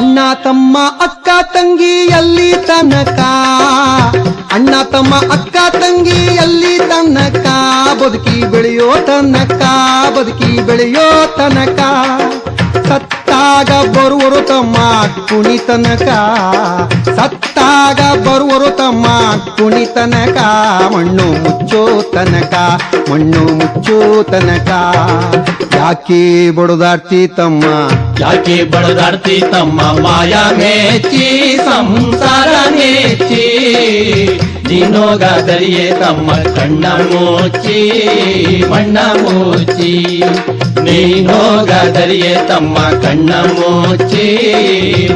ಅಣ್ಣ ತಮ್ಮ ಅಕ್ಕ ತಂಗಿ ಎಲ್ಲಿ ತನಕ. ಅಣ್ಣ ತಮ್ಮ ಅಕ್ಕ ತಂಗಿ ಎಲ್ಲಿ ತನಕ. ಬದುಕಿ ಬೆಳೆಯೋ ತನಕ, ಬದುಕಿ ಬೆಳೆಯೋ ತನಕ. ಸತ್ತಾಗ ಬರುವರು ತಮ್ಮ ಕುಣಿತನಕ, ಸತ್ತಾಗ ಬರುವರು ತಮ್ಮ ಕುಣಿತನಕ, ಮಣ್ಣು ಮುಚ್ಚೋ ತನಕ, ಮಣ್ಣು ಮುಚ್ಚೋ ತನಕ. ಯಾಕೆ ಬಡದಾಡ್ತಿ ತಮ್ಮ? ಯಾಕೆ ಬಡದಾಡ್ತಿ ತಮ್ಮ? ಮಾಯ ಮೇಚಿ, ಸಂಸಾರ ಮೇಚಿ. ನೀನೋಗಾದರಿಯೇ ತಮ್ಮ ಕಣ್ಣ ಮುಚ್ಚಿ, ಮಣ್ಣ ಮುಚ್ಚಿ. ನೀನೋಗಾದರಿಯೇ ತಮ್ಮ ಕಣ್ಣ ಮುಚ್ಚಿ,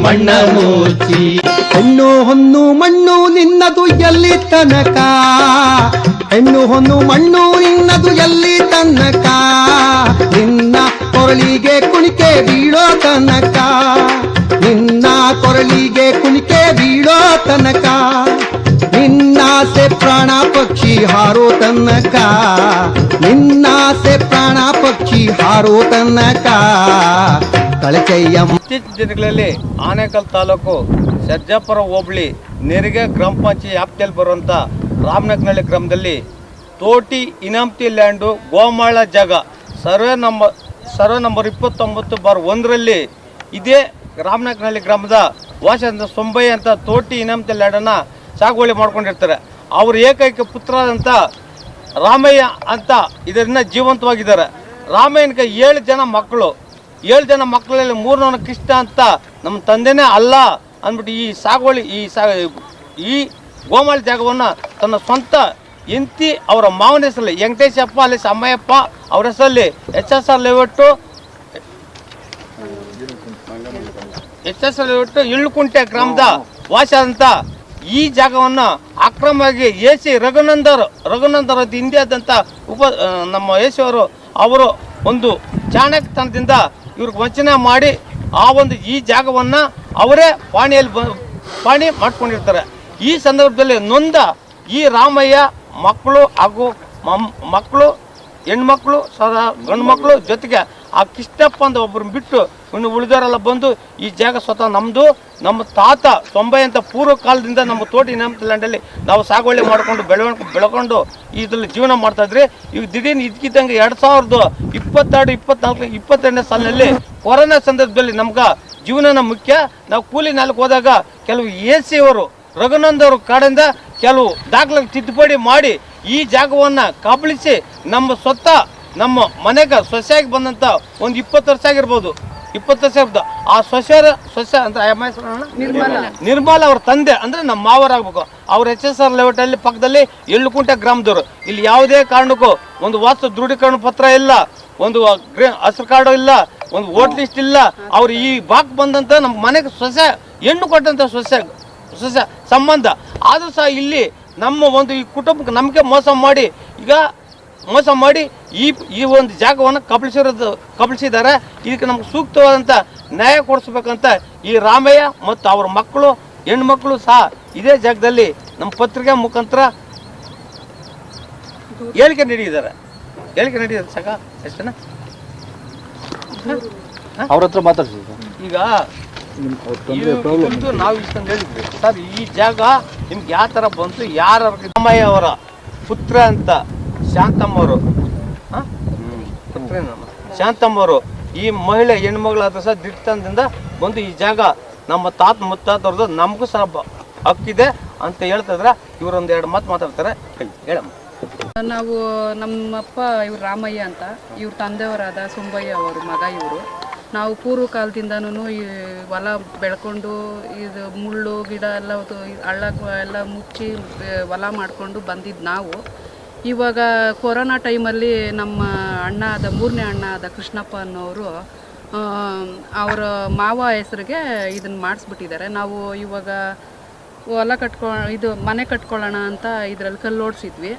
ಮಣ್ಣ ಮುಚ್ಚಿ. ಹೆಣ್ಣು ಹೊನ್ನು ಮಣ್ಣು ನಿನ್ನದು ಎಲ್ಲಿ ತನಕ? ಹೆಣ್ಣು ಹೊನ್ನು ಮಣ್ಣು ನಿನ್ನದು ಎಲ್ಲಿ ತನಕ? ನಿನ್ನ ಕೊರಳಿಗೆ ಕುಣಿಕೆ ಬೀಳೋ ತನಕ? ನಿನ್ನ ಕೊರಳಿಗೆ ಕುಣಿಕೆ ಬೀಳೋ ತನಕ? ನಿನ್ನಾಸೆ ಪ್ರಾಣ ಪಕ್ಷಿ ಹಾರೋ ತನ್ನಕ ನಿನ್ನಾಸೆ ಪ್ರಾಣ ಪಕ್ಷಿ ಹಾರೋ ತನ್ನಕ ಕಳಚಯ್ಯ ಇತ್ತೀಚಿನ ದಿನಗಳಲ್ಲಿ ಆನೇಕಲ್ ತಾಲೂಕು ಸರ್ಜಾಪುರ ಹೋಬಳಿ, ನೆರಿಗೆ ಗ್ರಾಮ ಪಂಚಾಯತ್ ವ್ಯಾಪ್ತಿಯಲ್ಲಿ ಬರುವಂಥ ರಾಮನಗನಹಳ್ಳಿ ಗ್ರಾಮದಲ್ಲಿ ತೋಟಿ ಇನಾಮ್ತಿ ಲ್ಯಾಂಡು ಗೋಮಾಳ ಜಾಗ. ಸರ್ವೆ ನಂಬರ್ ಸರ್ವೆ ನಂಬರ್ ಇಪ್ಪತ್ತೊಂಬತ್ತು ಬಾರ್ ಒಂದರಲ್ಲಿ ಇದೇ ರಾಮನಗನಹಳ್ಳಿ ಗ್ರಾಮದ ವಾಸ ಸೊಂಬೈ ಅಂತ ತೋಟಿ ಇನಾಮ್ತಿ ಲ್ಯಾಂಡನ್ನು ಸಾಗುವಳಿ ಮಾಡ್ಕೊಂಡಿರ್ತಾರೆ. ಅವ್ರ ಏಕೈಕ ಪುತ್ರರಂತ ರಾಮಯ್ಯ ಅಂತ ಇದರಿಂದ ಜೀವಂತವಾಗಿದ್ದಾರೆ. ರಾಮಯ್ಯನಿಗೆ ಏಳು ಜನ ಮಕ್ಕಳು. ಏಳು ಜನ ಮಕ್ಕಳಲ್ಲಿ ಮೂರನವನ ಕೃಷ್ಣ ಅಂತ ನಮ್ಮ ತಂದೆನೇ ಅಲ್ಲ ಅಂದ್ಬಿಟ್ಟು ಈ ಸಾಗುವಳಿ, ಈ ಸಾ, ಈ ಗೋಮಾಳ ಜಾಗವನ್ನು ತನ್ನ ಸ್ವಂತ ಇಂತಿ ಅವರ ಮಾವನ ಹೆಸರಲ್ಲಿ, ವೆಂಕಟೇಶಪ್ಪ, ಅಲ್ಲಿ ಸಮ್ಮಯಪ್ಪ ಅವ್ರ ಹೆಸರಲ್ಲಿ H S R layout, H S R layout Illukunte ಗ್ರಾಮದ ವಾಸಾದಂಥ ಈ ಜಾಗವನ್ನು ಅಕ್ರಮವಾಗಿ ಎ ಸಿ ರಘುನಂದರ್ ರಘುನಂದರ್ ಇಂಡಿಯಾದಂಥ ಉಪ ನಮ್ಮ ಎ ಅವರು ಒಂದು ಚಾಣಕ್ಯತನದಿಂದ ಇವ್ರಿಗೆ ವಂಚನೆ ಮಾಡಿ ಆ ಒಂದು ಈ ಜಾಗವನ್ನು ಅವರೇ ಪಾಣಿಯಲ್ಲಿ ಬ, ಪಾಣಿ ಮಾಡ್ಕೊಂಡಿರ್ತಾರೆ. ಈ ಸಂದರ್ಭದಲ್ಲಿ ನೊಂದ ಈ ರಾಮಯ್ಯ ಮಕ್ಕಳು ಹಾಗೂ ಮಕ್ಕಳು, ಹೆಣ್ಮಕ್ಳು ಸದಾ ಗಂಡು ಮಕ್ಕಳು ಜೊತೆಗೆ ಆ ಕೃಷ್ಣಪ್ಪ ಅಂತ ಒಬ್ಬರು ಬಿಟ್ಟು ಇನ್ನು ಉಳಿದವರೆಲ್ಲ ಬಂದು ಈ ಜಾಗ ಸ್ವತಃ ನಮ್ಮದು ನಮ್ಮ ತಾತ ತೊಂಬೈ ಅಂತ ಪೂರ್ವ ಕಾಲದಿಂದ ನಮ್ಮ ತೋಟಿ ನಮ್ಮ ಲ್ಯಾಂಡಲ್ಲಿ ನಾವು ಸಾಗುವಳಿ ಮಾಡಿಕೊಂಡು, ಬೆಳವಣಿಗೆ ಬೆಳ್ಕೊಂಡು ಇದರಲ್ಲಿ ಜೀವನ ಮಾಡ್ತಾ ಇದ್ರಿ. ಈಗ ದಿಢೀರ್ ಇದ್ಕಿದ್ದಂಗೆ ಎರಡು ಸಾವಿರದ ಇಪ್ಪತ್ತೆರಡು, ಇಪ್ಪತ್ನಾಲ್ಕು ಇಪ್ಪತ್ತೆರಡನೇ ಸಾಲಿನಲ್ಲಿ ಕೊರೋನಾ ಸಂದರ್ಭದಲ್ಲಿ ನಮ್ಗೆ ಜೀವನನ ಮುಖ್ಯ. ನಾವು ಕೂಲಿ ನಾಲ್ಕು ಹೋದಾಗ ಕೆಲವು ಎ ಸಿ ಅವರು ರಘುನಂದವರು ಕಾಡಿಂದ ಕೆಲವು ದಾಖಲೆ ತಿದ್ದುಪಡಿ ಮಾಡಿ ಈ ಜಾಗವನ್ನು ಕಬಳಿಸಿ ನಮ್ಮ ಸ್ವತ್ತ ನಮ್ಮ ಮನೆಗೆ ಸೊಸೆಯಾಗಿ ಬಂದಂಥ ಒಂದು ಇಪ್ಪತ್ತು ವರ್ಷ ಆಗಿರ್ಬೋದು. ಇಪ್ಪತ್ತು ವರ್ಷ ಇರ್ಬೋದು ಆ ಸೊಸೆಯರ ಸೊಸೆ ಅಂತ? ನಿರ್ಮಲ. ಅವ್ರ ತಂದೆ ಅಂದ್ರೆ ನಮ್ಮ ಮಾವರಾಗಬೇಕು ಅವ್ರ ಎಚ್ ಎಸ್ ಆರ್ ಲೇಔಟಲ್ಲಿ ಪಕ್ಕದಲ್ಲಿ ಎಳ್ಳುಕುಂಟೆ ಗ್ರಾಮದವರು. ಇಲ್ಲಿ ಯಾವುದೇ ಕಾರಣಕ್ಕೂ ಒಂದು ವಾಸ್ತು ದೃಢೀಕರಣ ಪತ್ರ ಇಲ್ಲ ಒಂದು ಗ್ರೇ- ಹಸಿರು ಕಾರ್ಡು ಇಲ್ಲ ಒಂದು ವೋಟ್ ಲಿಸ್ಟ್ ಇಲ್ಲ. ಅವ್ರು ಈ ಬಾಕ್ ಬಂದಂತ ನಮ್ಮ ಮನೆಗೆ ಸೊಸೆ ಹೆಣ್ಣು ಕೊಟ್ಟಂತ ಸೊಸೆ ಸೊಸೆ ಸಂಬಂಧ. ಆದರೂ ಸಹ ಇಲ್ಲಿ ನಮ್ಮ ಒಂದು ಈ ಕುಟುಂಬಕ್ಕೆ ನಮಗೆ ಮೋಸ ಮಾಡಿ ಈಗ ಮೋಸ ಮಾಡಿ ಈ ಈ ಒಂದು ಜಾಗವನ್ನು ಕಬಳಿಸಿರೋದು ಕಬಳಿಸಿದ್ದಾರೆ. ಇದಕ್ಕೆ ನಮ್ಗೆ ಸೂಕ್ತವಾದಂಥ ನ್ಯಾಯ ಕೊಡಿಸ್ಬೇಕಂತ ಈ ರಾಮಯ್ಯ ಮತ್ತು ಅವ್ರ ಮಕ್ಕಳು ಹೆಣ್ಮಕ್ಳು ಸಹ ಇದೇ ಜಾಗದಲ್ಲಿ ನಮ್ಮ ಪತ್ರಿಕೆ ಮುಖಾಂತರ ಹೇಳಿಕೆ ನೀಡಿದ್ದಾರೆ. ಹೇಳಿಕೆ ನೀಡಿದ್ದಾರೆ ಸಾಕ? ಎಷ್ಟನ ಅವ್ರ ಹತ್ರ ಮಾತಾಡ್ಸಿ ಈಗ ನಾವು ಇಷ್ಟೊಂದು ಹೇಳಿದ್ವಿ. ಸರ್ ಈ ಜಾಗ ನಿಮ್ಗೆ ಯಾವ ಥರ ಬಂತು ಯಾರ ರಾಮಯ್ಯ ಅವರ ಪುತ್ರ ಅಂತ ಶಾಂತಮ್ಮ ಅವರು ಪುತ್ರನಮ್ಮ ಶಾಂತಮ್ಮ ಅವರು ಈ ಮಹಿಳೆ ಹೆಣ್ಮಗಳಾದ ಸಹ ದಿಟ್ಟತನದಿಂದ ಬಂದು ಈ ಜಾಗ ನಮ್ಮ ತಾತ ಮುತ್ತಾತವ್ರದ್ದು ನಮಗೂ ಸಹ ಹಕ್ಕಿದೆ ಅಂತ ಹೇಳ್ತಿದ್ರೆ ಇವರೊಂದು ಎರಡು ಮಾತು ಮಾತಾಡ್ತಾರೆ. ಹೇಳಿ ಹೇಳಮ್ಮ. ನಾವು ನಮ್ಮಪ್ಪ ಇವ್ರು ರಾಮಯ್ಯ ಅಂತ. ಇವ್ರ ತಂದೆಯವರಾದ ಸುಂಬಯ್ಯ ಅವರು ಮಗ ಇವರು. ನಾವು ಪೂರ್ವ ಕಾಲದಿಂದನೂ ಈ ಹೊಲ ಬೆಳ್ಕೊಂಡು ಇದು ಮುಳ್ಳು ಗಿಡ ಎಲ್ಲ ಅದು ಹಳ್ಳ ಎಲ್ಲ ಮುಚ್ಚಿ ಹೊಲ ಮಾಡಿಕೊಂಡು ಬಂದಿದ್ದು ನಾವು. ಇವಾಗ ಕೊರೋನಾ ಟೈಮಲ್ಲಿ ನಮ್ಮ ಅಣ್ಣ ಆದ ಮೂರನೇ ಅಣ್ಣ ಆದ ಕೃಷ್ಣಪ್ಪ ಅನ್ನೋರು ಅವರ ಮಾವ ಹೆಸರಿಗೆ ಇದನ್ನು ಮಾಡಿಸ್ಬಿಟ್ಟಿದ್ದಾರೆ. ನಾವು ಇವಾಗ ಹೊಲ ಕಟ್ಕೊ ಇದು ಮನೆ ಕಟ್ಕೊಳ್ಳೋಣ ಅಂತ ಇದರಲ್ಲಿ ಕಲ್ಲು ಓಡಿಸಿದ್ವಿ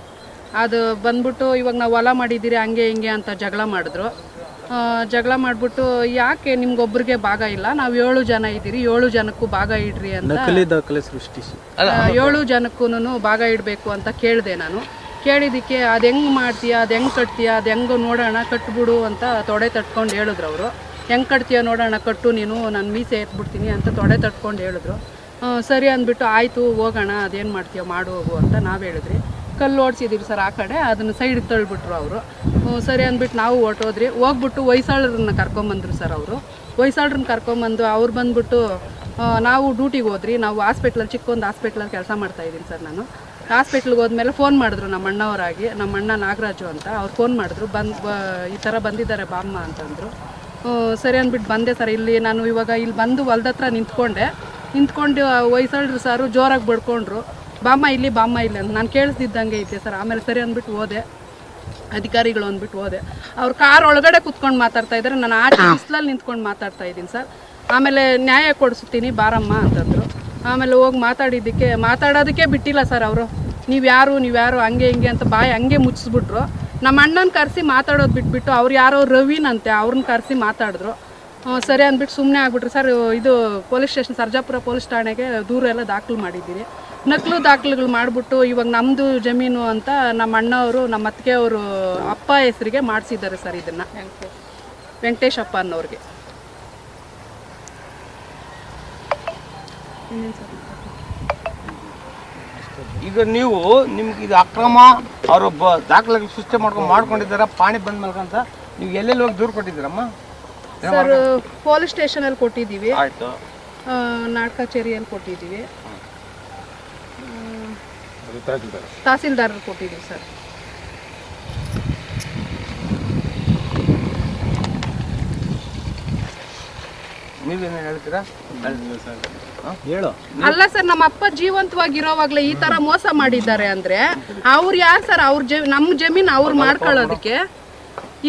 ಅದು ಬಂದ್ಬಿಟ್ಟು ಇವಾಗ ನಾವು ಹೊಲ ಮಾಡಿದ್ದೀರಿ ಹಂಗೆ ಹಿಂಗೆ ಅಂತ ಜಗಳ ಮಾಡಿದ್ರು. ಜಗಳ ಮಾಡಿಬಿಟ್ಟು ಯಾಕೆ ನಿಮ್ಗೊಬ್ರಿಗೆ ಭಾಗ ಇಲ್ಲ? ನಾವು ಏಳು ಜನ ಇದ್ದೀರಿ ಏಳು ಜನಕ್ಕೂ ಭಾಗ ಇಡ್ರಿ ಅಂತ. ಸೃಷ್ಟಿಸಿ. ಏಳು ಜನಕ್ಕೂ ಭಾಗ ಇಡಬೇಕು ಅಂತ ಕೇಳಿದೆ ನಾನು. ಕೇಳಿದ್ದಕ್ಕೆ ಅದು ಹೆಂಗೆ ಮಾಡ್ತೀಯ, ಅದು ಹೆಂಗೆ ಕಟ್ತೀಯ, ಅದು ಹೆಂಗೆ ನೋಡೋಣ, ಕಟ್ಬಿಡು ಅಂತ ತೊಡೆ ತಟ್ಕೊಂಡು ಹೇಳಿದ್ರು ಅವರು. ಹೆಂಗೆ ಕಟ್ತೀಯ ನೋಡೋಣ, ಕಟ್ಟು ನೀನು, ನಾನು ಮೀಸೆ ಎತ್ಬಿಡ್ತೀನಿ ಅಂತ ತೊಡೆ ತಟ್ಕೊಂಡು ಹೇಳಿದ್ರು. ಸರಿ ಅಂದ್ಬಿಟ್ಟು ಆಯಿತು, ಹೋಗೋಣ, ಅದೇನು ಮಾಡ್ತೀಯ, ಮಾಡು ಹೋಗು ಅಂತ ನಾವು ಹೇಳಿದ್ರಿ ಕಲ್ಲು ಓಡಿಸಿದ್ದೀವಿ ಸರ್ ಆ ಕಡೆ, ಅದನ್ನು ಸೈಡ್ ತಳ್ಳಿಬಿಟ್ರು ಅವರು. ಸರಿ ಅಂದ್ಬಿಟ್ಟು ನಾವು ಹೊರ್ಟೋದ್ರಿ ಹೋಗ್ಬಿಟ್ಟು ಹೊಯ್ಸಾಳರನ್ನ ಕರ್ಕೊಂಬಂದ್ರು ಸರ್ ಅವರು. ಹೊಯ್ಸಾಳ್ರನ್ನ ಕರ್ಕೊಂಬಂದು ಅವ್ರು ಬಂದ್ಬಿಟ್ಟು ನಾವು ಡ್ಯೂಟಿಗೆ ಹೋದ್ರಿ ನಾವು ಹಾಸ್ಪಿಟ್ಲಲ್ಲಿ ಚಿಕ್ಕೊಂದು ಹಾಸ್ಪಿಟ್ಲಲ್ಲಿ ಕೆಲಸ ಮಾಡ್ತಾಯಿದ್ದೀನಿ ಸರ್ ನಾನು. ಹಾಸ್ಪಿಟ್ಲಿಗೆ ಹೋದ್ಮೇಲೆ ಫೋನ್ ಮಾಡಿದ್ರು ನಮ್ಮ ಅಣ್ಣವರಾಗಿ ನಮ್ಮ ಅಣ್ಣ ನಾಗರಾಜು ಅಂತ. ಅವ್ರು ಫೋನ್ ಮಾಡಿದ್ರು ಬಂದು ಈ ಥರ ಬಂದಿದ್ದಾರೆ ಬಾಮ್ಮ ಅಂತಂದರು. ಸರಿ ಅಂದ್ಬಿಟ್ಟು ಬಂದೆ ಸರ್ ಇಲ್ಲಿ ನಾನು ಇವಾಗ ಇಲ್ಲಿ ಬಂದು ಹೊಲ್ದ ಹತ್ರ ನಿಂತ್ಕೊಂಡೆ ನಿಂತ್ಕೊಂಡು ಹೊಯ್ಸಳ್ರು ಸಾರು ಜೋರಾಗಿ ಬಡ್ಕೊಂಡ್ರು. ಬಾಮ್ಮ ಇಲ್ಲಿ ಬಾಮ್ಮ ಇಲ್ಲಿ ಅಂತ. ನಾನು ಕೇಳಿಸ್ದಿದ್ದಂಗೆ ಐತೆ ಸರ್. ಆಮೇಲೆ ಸರಿ ಅಂದ್ಬಿಟ್ಟು ಹೋದೆ. ಅಧಿಕಾರಿಗಳು ಅಂದ್ಬಿಟ್ಟು ಹೋದೆ. ಅವ್ರು ಕಾರ್ ಒಳಗಡೆ ಕುತ್ಕೊಂಡು ಮಾತಾಡ್ತಾ ಇದ್ದಾರೆ. ನಾನು ಆಚೆ ಬಿಸ್ಲಲ್ಲಿ ನಿಂತ್ಕೊಂಡು ಮಾತಾಡ್ತಾ ಇದ್ದೀನಿ ಸರ್. ಆಮೇಲೆ ನ್ಯಾಯ ಕೊಡಿಸ್ತೀನಿ ಬಾರಮ್ಮ ಅಂತಂದರು. ಆಮೇಲೆ ಹೋಗಿ ಮಾತಾಡಿದ್ದಕ್ಕೆ ಮಾತಾಡೋದಕ್ಕೆ ಬಿಟ್ಟಿಲ್ಲ ಸರ್ ಅವರು. ನೀವು ಯಾರು ನೀವು ಯಾರು ಹಂಗೆ ಹಿಂಗೆ ಅಂತ ಬಾಯಿ ಹಂಗೆ ಮುಚ್ಚಿಸ್ಬಿಟ್ರು. ನಮ್ಮ ಅಣ್ಣನ ಕರೆಸಿ ಮಾತಾಡೋದು ಬಿಟ್ಬಿಟ್ಟು ಅವ್ರು ಯಾರೋ ರವಿನಂತೆ ಅವ್ರನ್ನ ಕರೆಸಿ ಮಾತಾಡಿದ್ರು. ಸರಿ ಅಂದ್ಬಿಟ್ಟು ಸುಮ್ಮನೆ ಆಗ್ಬಿಟ್ರು. ಸರ್ ಇದು ಪೊಲೀಸ್ ಸ್ಟೇಷನ್ ಸರ್ಜಾಪುರ ಪೊಲೀಸ್ ಠಾಣೆಗೆ ದೂರ ಎಲ್ಲ ದಾಖಲು ಮಾಡಿದ್ದೀರಿ. ನಕಲು ದಾಖಲೆಗಳು ಮಾಡಿಬಿಟ್ಟು ಇವಾಗ ನಮ್ಮದು ಜಮೀನು ಅಂತ ನಮ್ಮ ಅಣ್ಣವರು ನಮ್ಮ ಅತ್ತಿಗೆ ಅವರು ಅಪ್ಪ ಹೆಸರಿಗೆ ಮಾಡಿಸಿದ್ದಾರೆ ಸರ್ ಇದನ್ನು. ವೆಂಕಟೇಶಪ್ಪ ಅನ್ನೋರಿಗೆ. ಈಗ ನೀವು ನಿಮ್ಗೆ ಇದು ಅಕ್ರಮ ಅವರು ದಾಖಲೆ ಸೃಷ್ಟಿ ಮಾಡ್ಕೊಂಡು ಮಾಡ್ಕೊಂಡಿದ್ದಾರೆ ಪಾಣಿ ಬಂದ ಮೇಲೆ ಅಂತ ನೀವು ಎಲ್ಲೆಲ್ಲಿ ಹೋಗಿ ದೂರು ಕೊಟ್ಟಿದ್ದೀರಮ್ಮ? ಸರ್ ಪೊಲೀಸ್ ಸ್ಟೇಷನಲ್ಲಿ ಕೊಟ್ಟಿದ್ದೀವಿ. ಆಯ್ತು. ಆ, ನಾಟಕ ಚೇರಿಯಲ್ಲಿ ಕೊಟ್ಟಿದ್ದೀವಿ. ತಹಸೀಲ್ದಾರರು ಕೊಟ್ಟಿದ್ದೀವಿ ಸರ್. ನೀವೇನು ಹೇಳ್ತೀರಾ? ಹೇಳು. ಅಲ್ಲ ಸರ್, ನಮ್ಮ ಅಪ್ಪ ಜೀವಂತವಾಗಿರೋವಾಗ್ಲೇ ಈ ತರ ಮೋಸ ಮಾಡಿದ್ದಾರೆ ಅಂದ್ರೆ ಅವ್ರು ಯಾರು ಸರ್? ಅವ್ರ ನಮ್ ನಮ್ಮ ಜಮೀನ್ ಅವ್ರು ಮಾಡ್ಕೊಳ್ಳೋದಕ್ಕೆ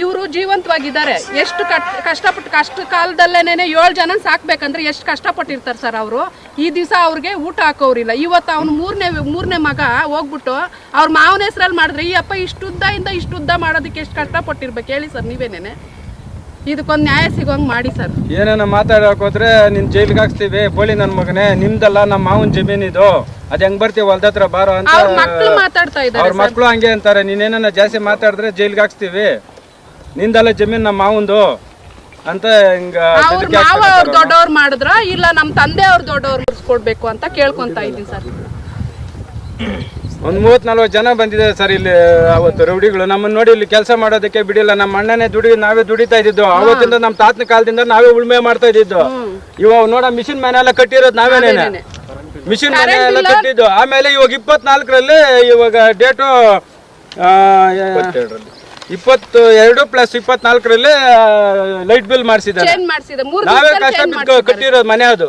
ಇವರು ಜೀವಂತವಾಗಿದ್ದಾರೆ. ಎಷ್ಟು ಕಷ್ಟಪಟ್ಟು ಕಷ್ಟ ಕಾಲದಲ್ಲೇನೆ ಏಳು ಜನ ಸಾಕ್ಬೇಕಂದ್ರೆ ಎಷ್ಟು ಕಷ್ಟಪಟ್ಟಿರ್ತಾರೆ ಸರ್ ಅವರು? ಈ ದಿವಸ ಅವ್ರಿಗೆ ಊಟ ಹಾಕೋರಿಲ್ಲ. ಇವತ್ತು ಅವ್ನು ಮೂರನೇ ಮೂರನೇ ಮಗ ಹೋಗ್ಬಿಟ್ಟು ಅವ್ರ ಮಾವನ ಹೆಸರಲ್ಲಿ ಮಾಡಿದ್ರೆ, ಈ ಅಪ್ಪ ಇಷ್ಟುದ್ದದಿಂದ ಇಷ್ಟುದ್ದ ಮಾಡೋದಕ್ಕೆ ಎಷ್ಟು ಕಷ್ಟಪಟ್ಟಿರ್ಬೇಕು? ಹೇಳಿ ಸರ್ ನೀವೇನೇನೆ? ಇದಕ್ಕೊಂದು ನ್ಯಾಯ ಸಿಗೋಂಗ್ ಮಾಡಿ ಸರ್. ಏನೇನ ಮಾತಾಡಕ್ ಹೋದ್ರೆ ನಿನ್ ಜೈಲಿಗೆ ಹಾಕ್ಸ್ತೀವಿ ಬೋಳಿ ನನ್ ಮಗನೇ ನಿಮ್ದಲ್ಲ ನಮ್ಮ ಮಾವನ್ ಜಮೀನ್ ಇದು. ಅದ್ ಹೆಂಗ್ ಬರ್ತೀವಿ ಹೊಲ್ದತ್ರ ಬಾರೋ ಅಂತ ಅವ್ರ ಮಕ್ಳು ಮಾತಾಡ್ತಾ ಇದ್ದಾರೆ ಅವ್ರ ಮಕ್ಳು ಹಂಗೆ ಅಂತಾರೆ. ನೀನೇನ ಜಾಸ್ತಿ ಮಾತಾಡಿದ್ರೆ ಜೈಲಿಗೆ ಹಾಕ್ಸ್ತೀವಿ. ನಿಂದಲ್ಲ ಜಮೀನ್ ನಮ್ಮ ಮಾವಂದು ಅಂತ ಹಿಂಗ ಅವ್ರ ಮಾವ ಅವ್ರ ದೊಡ್ಡವ್ರು ಮಾಡಿದ್ರ? ಇಲ್ಲ ನಮ್ಮ ತಂದೆ ಅವ್ರ ದೊಡ್ಡವ್ರು ಮುಗಿಸ್ಕೊಡ್ಬೇಕು ಅಂತ ಕೇಳ್ಕೊಂತ ಇದ್ದೀನಿ ಸರ್. ಒಂದ್ ಮೂವತ್ ನಲ್ವತ್ ಜನ ಬಂದಿದ್ದಾರೆ ಸರ್ ಇಲ್ಲಿ ಅವತ್ತು ರೌಡಿಗಳು. ನಮ್ಮನ್ನ ನೋಡಿ ಇಲ್ಲಿ ಕೆಲಸ ಮಾಡೋದಕ್ಕೆ ಬಿಡಿಲ್ಲ. ನಮ್ಮ ಅಣ್ಣನೇ ದುಡಿ ನಾವೇ ದುಡಿತಾ ಇದ್ದಿದ್ದು. ಅವತ್ತಿಂದ ನಮ್ಮ ತಾತನ ಕಾಲದಿಂದ ನಾವೇ ಉಳ್ಮೆ ಮಾಡ್ತಾ ಇದ್ದಿದ್ದು. ಇವಾಗ ನೋಡ ಮಿಷಿನ್ ಮನೆ ಎಲ್ಲ ಕಟ್ಟಿರೋದು ನಾವೇನೇನೆ? ಮಿಷಿನ್ ಮನೆ ಎಲ್ಲ ಕಟ್ಟಿದ್ದು. ಆಮೇಲೆ ಇವಾಗ ಇಪ್ಪತ್ನಾಲ್ಕರಲ್ಲಿ ಇವಾಗ ಡೇಟು ಇಪ್ಪತ್ತು ಎರಡು ಪ್ಲಸ್ ಇಪ್ಪತ್ನಾಲ್ಕರಲ್ಲಿ ಲೈಟ್ ಬಿಲ್ ಮಾಡಿಸಿದ್ದಾರೆ. ನಾವೇ ಕಷ್ಟ ಕಟ್ಟಿರೋದು ಮನೆ ಅದು.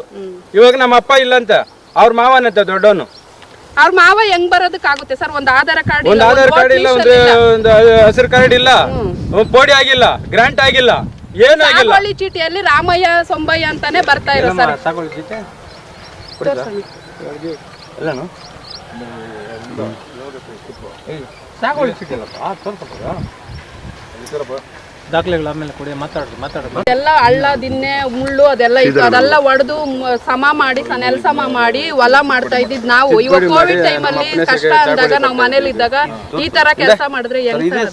ಇವಾಗ ನಮ್ಮ ಅಪ್ಪ ಇಲ್ಲಂತ. ಅವ್ರ ಮಾವನಂತ ದೊಡ್ಡವನು. ಅವ್ರ ಮಾವ ಹೆಂಗ್ ಬರೋದಕ್ಕಾಗುತ್ತೆ ಸರ್? ಒಂದು ಆಧಾರ ಕಾರ್ಡ್ ಒಂದು ಆಧಾರ್ ಕಾರ್ಡ್ ಇಲ್ಲ ಒಂದು ಒಂದು ಹಸಿರು ಕಾರ್ಡ್ ಇಲ್ಲ ಒಂದ್ ಪೋಡಿ ಆಗಿಲ್ಲ ಗ್ರಾಂಟ್ ಆಗಿಲ್ಲ ಏನು ಆಗಿಲ್ಲ. ಸಾಗುವಳಿ ಚೀಟಿಯಲ್ಲಿ ರಾಮಯ್ಯ ಸೊಂಬಯ್ಯ ಅಂತಾನೆ ಬರ್ತಾ ಇರೋ ಸರ್. ಸಾಕೊಳ್ಳಿ ಜೊತೆ ಎಲ್ಲನು? ಸಾಕೊಳ್ಳಿ ದಾಖಲೆಗಳು ಆಮೇಲೆ ಕೊಡಿ ಮಾತಾಡ್ರಿ ಮಾತಾಡ್ರಿ ಎಲ್ಲ ಹಳ್ಳ ದಿನ್ನೆ ಮುಳ್ಳು ಅದೆಲ್ಲ ಇತ್ತು. ಅದೆಲ್ಲ ಒಡೆದು ಸಮ ಮಾಡಿ ನೆಲ ಸಮ ಮಾಡಿ ಹೊಲ ಮಾಡ್ತಾ ಇದ್ದಿದ್ ನಾವು. ಇವಾಗ ಕೋವಿಡ್ ಟೈಮಲ್ಲಿ ಕಷ್ಟ ಅಂದಾಗ ನಾವು ಮನೇಲಿ ಇದ್ದಾಗ ಈ ತರ ಕೆಲಸ ಮಾಡಿದ್ರೆ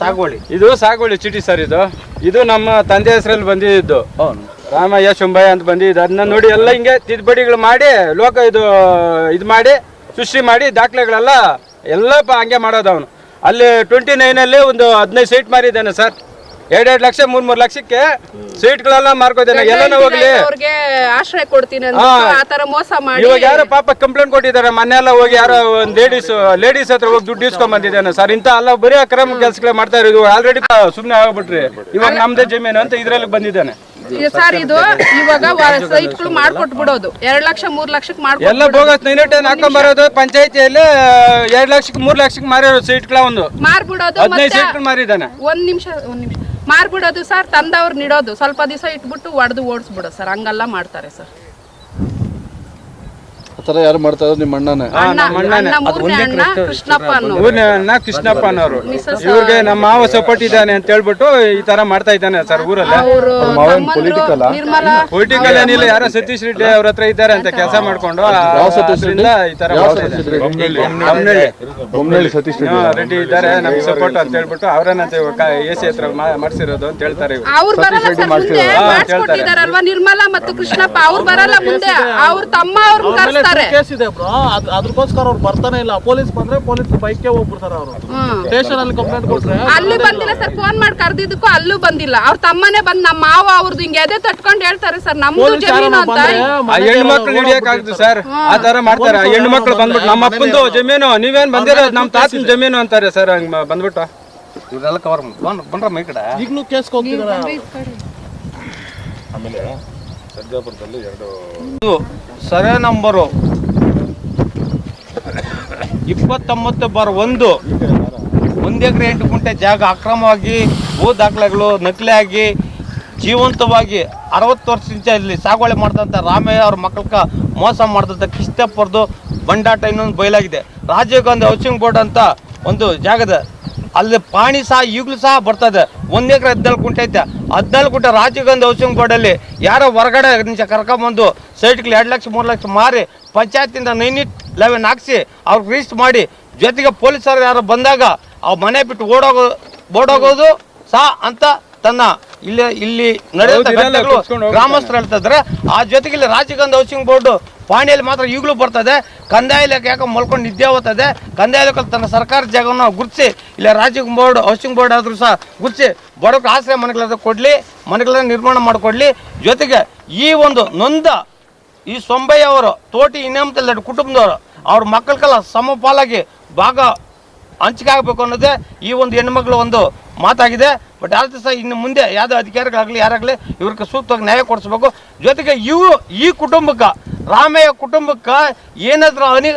ಸಾಗುವಳಿ. ಇದು ಸಾಗುವಳಿ ಚೀಟಿ ಸರ್ ಇದು. ಇದು ನಮ್ಮ ತಂದೆ ಹೆಸರಲ್ಲಿ ಬಂದಿದ್ದು. ರಾಮಯ್ಯ ಶುಂಭಯ್ಯ ಅಂತ ಬಂದಿದ್ದು. ಅದನ್ನ ನೋಡಿ ಎಲ್ಲ ಹಿಂಗೆ ತಿದ್ದುಪಡಿಗಳು ಮಾಡಿ ಲೋಕ ಇದು ಇದು ಮಾಡಿ ಸೃಷ್ಟಿ ಮಾಡಿ ದಾಖಲೆಗಳೆಲ್ಲ ಎಲ್ಲ ಹಂಗೆ ಮಾಡೋದು ಅವನು. ಅಲ್ಲಿ ಟ್ವೆಂಟಿ ನೈನಲ್ಲಿ ಒಂದು ಹದಿನೈದು ಸೀಟ್ ಮಾರಿದ್ದಾನೆ ಸರ್. ಎರಡೆರಡು ಲಕ್ಷ ಮೂರ್ ಮೂರ್ ಲಕ್ಷಕ್ಕೆ ಸೀಟ್ಗಳೆಲ್ಲ ಮಾರ್ಕೋದೇನೆ. ಎಲ್ಲನ ಹೋಗ್ಲಿ. ಅವ್ರಿಗೆ ಆಶ್ರಯ ಕೊಡ್ತೀನಿ ಅಂತ ಮೋಸ ಮಾಡಿ. ಇವಾಗ ಯಾರೋ ಪಾಪ ಕಂಪ್ಲೇಂಟ್ ಕೊಟ್ಟಿದ್ದಾರೆ. ಮನೆ ಎಲ್ಲ ಹೋಗಿ ಯಾರೋ ಒಂದ್ ಲೇಡೀಸ್ ಲೇಡೀಸ್ ಹತ್ರ ಹೋಗಿ ದುಡ್ಡು ಇಸ್ಕೊಂಡ್ ಬಂದಿದ್ದೇನೆ ಸರ್. ಇಂತ ಅಲ್ಲ ಬರೀ ಅಕ್ರಮ ಕೆಲ್ಸಗಳೇ ಮಾಡ್ತಾ ಇರೋದು. ಆಲ್ರೆಡಿ ಸುಮ್ನೆ ಆಗ್ಬಿಟ್ರಿ. ಇವಾಗ ನಮ್ದೇ ಜಮೀನು ಅಂತ ಇದ್ರಲ್ಲಿ ಬಂದಿದ್ದಾನೆ. ಸರ್ ಇದು ಇವಾಗ ಸೈಟ್ಗಳು ಮಾಡ್ಕೊಟ್ಬಿಡೋದು. ಎರಡ್ ಲಕ್ಷ ಮೂರ್ ಲಕ್ಷಕ್ಕೆ ಮಾಡ್ಕೊಟ್ ಎಲ್ಲ ಬೋಗಸ್ ನೈನೇಟನ್ ಹಾಕೊಂಡ್ ಬರೋದು ಪಂಚಾಯತಿಯಲ್ಲಿ ಎರಡ್ ಲಕ್ಷಕ್ಕೆ ಮೂರ್ ಲಕ್ಷಕ್ಕೆ ಮಾರಿರೋ ಸೀಟ್ಗಳ ಒಂದು. ಮಾರ್ಬಿಡೋದು ಹದಿನೈದು ಮತ್ತೆ ಸೀಟ್ ಮಾರಿದ್ದಾನೆ. ಒಂದ್ ನಿಮಿಷ ಒಂದ್ ನಿಮಿಷ. ಮಾರ್ಬಿಡೋದು ಸರ್ ತಂದವ್ರು ನಿಡೋದು. ಸ್ವಲ್ಪ ದಿವಸ ಇಟ್ಬಿಟ್ಟು ಒಡೆದು ಓಡಿಸ್ಬಿಡೋದು ಸರ್ ಹಂಗೆಲ್ಲ ಮಾಡ್ತಾರೆ ಸರ್. ಆ ಥರ ಯಾರು ಮಾಡ್ತಾ ಇದ್ರು ನಿಮ್ಮ ಅಣ್ಣನೇ? ಅವರು ಊರಿನ ಕೃಷ್ಣಪ್ಪ ಅನ್ನೋರು. ಇವ್ರಿಗೆ ನಮ್ಮ ಮಾವ ಸಪೋರ್ಟ್ ಇದ್ದಾನೆ ಅಂತ ಹೇಳ್ಬಿಟ್ಟು ಈ ತರ ಮಾಡ್ತಾ ಇದ್ದಾನೆ ಸರ್ ಊರಲ್ಲಿ. ಪೊಲಿಟಿಕಲ್ ನಿರ್ಮಲಾ. ಪೊಲಿಟಿಕಲ್ ಏನಿಲ್ಲ ಯಾರೋ ಸತೀಶ್ ರೆಡ್ಡಿ ಅವ್ರ ಹತ್ರ ಇದ್ದಾರೆ ಅಂತ ಕೆಲಸ ಮಾಡ್ಕೊಂಡು ಈ ತರ ಸತೀಶ್ ಹಾ, ರೆಡ್ಡಿ ಇದ್ದಾರೆ ನಮ್ಗೆ ಸಪೋರ್ಟ್ ಅಂತ ಹೇಳ್ಬಿಟ್ಟು ಅವರನ್ನ ಎ ಸಿ ಹತ್ರ ಮಾಡಿಸಿರೋದು ಅಂತ ಹೇಳ್ತಾರೆ ಇವ್ರು. ಅವ್ರು ಬರಲ್ಲ ಸರ್ ಮುಂದೆ ಮಾಡಿಸ್ಕೊಟ್ಟಿದಾರಲ್ವಾ ನಿರ್ಮಲಾ ಮತ್ತು ಕೃಷ್ಣಪ್ಪ? ಅವ್ರು ಬರಲ್ಲ ಮುಂದೆ. ಅವ್ರ ತಮ್ಮ ಅವ್ರನ್ನ ಕರೆಸ್ತಾರೆ ಕೇಸ್ ಇದೆ ಬ್ರೋ. ಅದಕ್ಕೋಸ್ಕರ ಅವ್ರು ಬರ್ತಾನೆ ಇಲ್ಲ. ಪೊಲೀಸ್ ಬಂದ್ರೆ ಪೊಲೀಸ್ ಬೈಕ್ಗೆ ಹೋಗ್ಬಿಡ್ತಾರೆ ಅವರು. ಹ್ಮ್. ಸ್ಟೇಷನ್ ಅಲ್ಲಿ ಕಂಪ್ಲೇಂಟ್ ಕೊಟ್ರೆ. ಅಲ್ಲೂ ಬಂದಿಲ್ಲ ಸರ್. ಫೋನ್ ಮಾಡಿ ಕರ್ದಿದ್ದಕ್ಕೂ ಅಲ್ಲೂ ಬಂದಿಲ್ಲ. ಅವ್ರ ತಮ್ಮನೇ ಬಂದ್ ನಮ್ಮ ಮಾವ ಅವ್ರದ್ದು ಹಿಂಗೆ ಎದೆ ತಟ್ಕೊಂಡು ಹೇಳ್ತಾರೆ ಸರ್. ನಮ್ದು ಜಮೀನು ಅಂತ. ಹೆಣ್ಮಕ್ಳು ಹೆಣ್ಣು ಮಕ್ಳು ಹಿಡಿಯಕ್ಕಾಗ್ದು ಸರ್. ಆ ತರ ಮಾಡ್ತಾರೆ. ಹೆಣ್ಮಕ್ಳು ಹೆಣ್ಣು ಮಕ್ಳು ಬಂದ್ಬಿಟ್ಟು ನಮ್ಮ ಅಪ್ಪಂದು ಜಮೀನು ನೀವೇನ್ ಬಂದಿರೋ ನಮ್ಮ ತಾತನ ಜಮೀನು ಅಂತಾರೆ ಸರ್ ಹಂಗ್ ಬಂದ್ಬಿಟ್ಟ. ಇವರೆಲ್ಲ ಕವರ್ ಬಂದ್ರ ಮೈ ಕಡೆ. ಈಗಲೂ ಕೇಸ್ ಹೋಗ್ತಿದಾರೆ ಇದು ಸರ್ವೆ ನಂಬರು. ಇಪ್ಪತ್ತೊಂಬತ್ತು ಬಾರ್ ಒಂದು. ಒಂದು ಎಕರೆ ಎಂಟು ಗುಂಟೆ ಜಾಗ ಅಕ್ರಮವಾಗಿ ಭೂ ದಾಖಲೆಗಳು ನಕಲಿ ಆಗಿ ಜೀವಂತವಾಗಿ ಅರವತ್ತು ವರ್ಷದಿಂದ ಇಲ್ಲಿ ಸಾಗುವಳಿ ಮಾಡಿದಂಥ ರಾಮಯ್ಯ ಅವ್ರ ಮಕ್ಕಳ ಮೋಸ ಮಾಡಿದಂಥ ಕಿಷ್ಟಪ್ಪರ್ದು ಬಂಡಾಟ ಇನ್ನೊಂದು ಬಯಲಾಗಿದೆ. ರಾಜೀವ್ ಗಾಂಧಿ ಹೌಸಿಂಗ್ ಬೋರ್ಡ್ ಅಂತ ಒಂದು ಜಾಗದ ಅಲ್ಲಿ ಪಾಣಿ ಸಹ ಈಗಲೂ ಸಹ ಬರ್ತದೆ. ಒಂದು ಎಕರೆ ಹದಿನಾಲ್ಕು ಕುಂಟೆ ಐತೆ. ಹದಿನಾಲ್ಕು ಕುಂಟೆ ರಾಜೀವ್ ಗಾಂಧಿ ಹೌಸಿಂಗ್ ಬೋರ್ಡಲ್ಲಿ ಯಾರೋ ಹೊರಗಡೆ ನಿಮಿಷ ಕರ್ಕೊಂಬಂದು ಸೈಟ್ಗೆ ಎರಡು ಲಕ್ಷ ಮೂರು ಲಕ್ಷ ಮಾರಿ ಪಂಚಾಯತಿಂದ ನೈನ್ ಇಟ್ ಲೆವೆನ್ ಹಾಕ್ಸಿ ಅವ್ರಿಗೆ ರಿಜಿಸ್ಟ್ ಮಾಡಿ ಜೊತೆಗೆ ಪೊಲೀಸರು ಯಾರು ಬಂದಾಗ ಆ ಮನೆ ಬಿಟ್ಟು ಓಡೋಗೋ ಓಡೋಗೋದು ಸಹ ಅಂತ ತನ್ನ ಇಲ್ಲಿ ಇಲ್ಲಿ ಹೋಗ್ತಾರೆ. ಗ್ರಾಮಸ್ಥರು ಹೇಳ್ತಾ ಇದ್ದಾರೆ ಆ ಜೊತೆಗೆ ಇಲ್ಲಿ ರಾಜೀವ್ ಗಾಂಧಿ ಹೌಸಿಂಗ್ ಬೋರ್ಡ್ ಪಾಣಿಯಲ್ಲಿ ಮಾತ್ರ ಈಗಲೂ ಬರ್ತದೆ. ಕಂದಾಯ ಇಲಾಖೆ ಯಾಕೆ ಮಲ್ಕೊಂಡು ನಿದ್ದೆ ಹೋಗ್ತದೆ. ಕಂದಾಯ ಇಲಾಖೆ ತನ್ನ ಸರ್ಕಾರಿ ಜಾಗವನ್ನು ಗುರುತಿಸಿ, ಇಲ್ಲ ರಾಜ್ಯ ಬೋರ್ಡ್ ಹೌಸಿಂಗ್ ಬೋರ್ಡ್ ಆದರೂ ಸಹ ಗುರುತಿಸಿ, ಬಡವರಿಗೆ ಆಶ್ರಯ ಮನೆಗಳಾದ್ರೂ ಕೊಡಲಿ, ಮನೆಗಳನ್ನ ನಿರ್ಮಾಣ ಮಾಡಿಕೊಡ್ಲಿ. ಜೊತೆಗೆ ಈ ಒಂದು ನೊಂದ, ಈ ಸೊಂಬಯ್ಯ ಅವರು, ತೋಟಿ ಇನಾಮದಲ್ಲಿ ಕುಟುಂಬದವರು, ಅವ್ರ ಮಕ್ಕಳಿಗೆಲ್ಲ ಸಮಪಾಲಾಗಿ ಭಾಗ ಹಂಚಿಕೆ ಆಗಬೇಕು ಅನ್ನೋದೇ ಈ ಒಂದು ಹೆಣ್ಮಕ್ಳು ಒಂದು ಮಾತಾಗಿದೆ ಬಟ್ ಆದರೂ ಸಹ ಇನ್ನು ಮುಂದೆ ಯಾವುದೇ ಅಧಿಕಾರಿಗಳಾಗಲಿ, ಯಾರಾಗಲಿ ಇವ್ರಿಗೆ ಸೂಕ್ತವಾಗಿ ನ್ಯಾಯ ಕೊಡಿಸ್ಬೇಕು. ಜೊತೆಗೆ ಇವು ಈ ಕುಟುಂಬಕ್ಕೆ, ರಾಮಯ್ಯ ಕುಟುಂಬಕ್ಕೆ ಏನಾದರೂ ಅನಿ,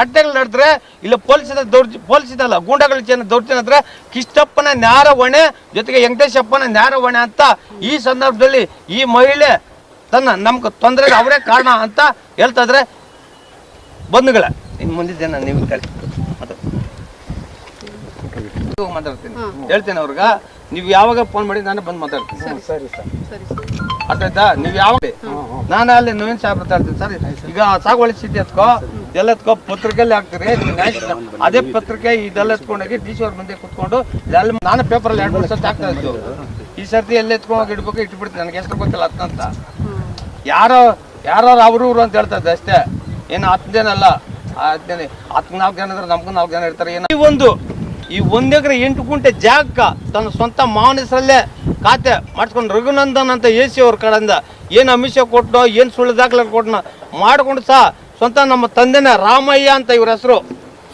ಘಟನೆಗಳು ನಡೆದ್ರೆ, ಇಲ್ಲ ಪೊಲೀಸಿನ ದೌರ್ಜ ಪೊಲೀಸದಲ್ಲ ಗೂಂಡಗಳ ಜನ ದೌರ್ಜನ್ಯ ಅಂದ್ರೆ ಕಿಷ್ಟಪ್ಪನ ನ್ಯಾರ ಹೊಣೆ, ಜೊತೆಗೆ ವೆಂಕಟೇಶಪ್ಪನ ನ್ಯಾರ ಹೊಣೆ ಅಂತ ಈ ಸಂದರ್ಭದಲ್ಲಿ ಈ ಮಹಿಳೆ ತನ್ನ ನಮ್ಗೆ ತೊಂದರೆಗೆ ಅವರೇ ಕಾರಣ ಅಂತ ಹೇಳ್ತಾ ಇದ್ರೆ. ಬಂಧುಗಳ, ಇನ್ನು ಮುಂದಿದ್ದೇನೆ ನೀವು ಕಲಿ ಮಾತಾಡ್ತೀನಿ. ಹೇಳ್ತೇನೆ ಅವ್ರಿಗ ನೀವು ಯಾವಾಗ ಫೋನ್ ಮಾಡಿ ನಾನು ಬಂದು ಮಾತಾಡ್ತೀನಿ. ಸರಿ ಸರ್ ಅರ್ಥ ಆಯ್ತಾ ನೀವು ಯಾವಾಗ ನಾನು ಅಲ್ಲಿ ನವೀನ್ ಸಾಹೇಬ್ ಮಾತಾಡ್ತೀನಿ ಹೇಳ್ತೀನಿ. ಸರ್ ಈಗ ಸಾಗುವಳಿ ಸ್ಥಿತಿ ಎತ್ಕೋ ಎಲ್ಲ ಎತ್ಕೋ ಪತ್ರಿಕೆಯಲ್ಲಿ ಹಾಕ್ತೀರಿ. ನೀವು ಅದೇ ಪತ್ರಿಕೆ ಇದೆಲ್ಲ ಎತ್ಕೊಂಡೋಗಿ ಡಿ ಸಿ ಅವ್ರ ಮುಂದೆ ಕುತ್ಕೊಂಡು ಎಲ್ಲ ನಾನು ಪೇಪರಲ್ಲಿ ಎರಡು ಮೂರು ಸರ್ತಿ ಹಾಕ್ತಾ ಇದ್ದು. ಈ ಸರ್ತಿ ಎಲ್ಲ ಎತ್ಕೊಂಡೋಗಿ ಇಡ್ಬೇಕು ಇಟ್ಬಿಡ್ತೀನಿ. ನನಗೆ ಹೆಸರು ಗೊತ್ತಿಲ್ಲ ಅಂತ. ಯಾರೋ ಯಾರೋ ಅವ್ರು ಇವ್ರು ಅಂತ ಹೇಳ್ತಾ ಇದ್ದೆ ಅಷ್ಟೇ. ಏನು ಹತ್ತು ಜನ ಅಲ್ಲ ಹತ್ತನೇ ಹತ್ತು ನಾಲ್ಕು ಜನ ಇದ್ರೆ ನಮ್ಗೂ ನಾಲ್ಕು ಜನ ಇರ್ತಾರೆ. ಏನೋ ಈ ಒಂದು ಈ ಒಂದು ಎಕರೆ ಎಂಟು ಗುಂಟೆ ಜಾಗಕ್ಕ ತನ್ನ ಸ್ವಂತ ಮಾವನ ಹೆಸರಲ್ಲೇ ಖಾತೆ ಮಾಡಿಸ್ಕೊಂಡು ರಘುನಂದನ್ ಅಂತ ಎ ಸಿ ಅವ್ರ ಕಡೆಯಿಂದ ಏನು ಅಮಿಷ ಕೊಟ್ಟನೋ ಏನು ಸುಳ್ಳು ದಾಖಲೆ ಕೊಟ್ಟನೋ ಮಾಡಿಕೊಂಡು ಸಹ ಸ್ವಂತ ನಮ್ಮ ತಂದೆನ ರಾಮಯ್ಯ ಅಂತ ಇವ್ರ ಹೆಸರು.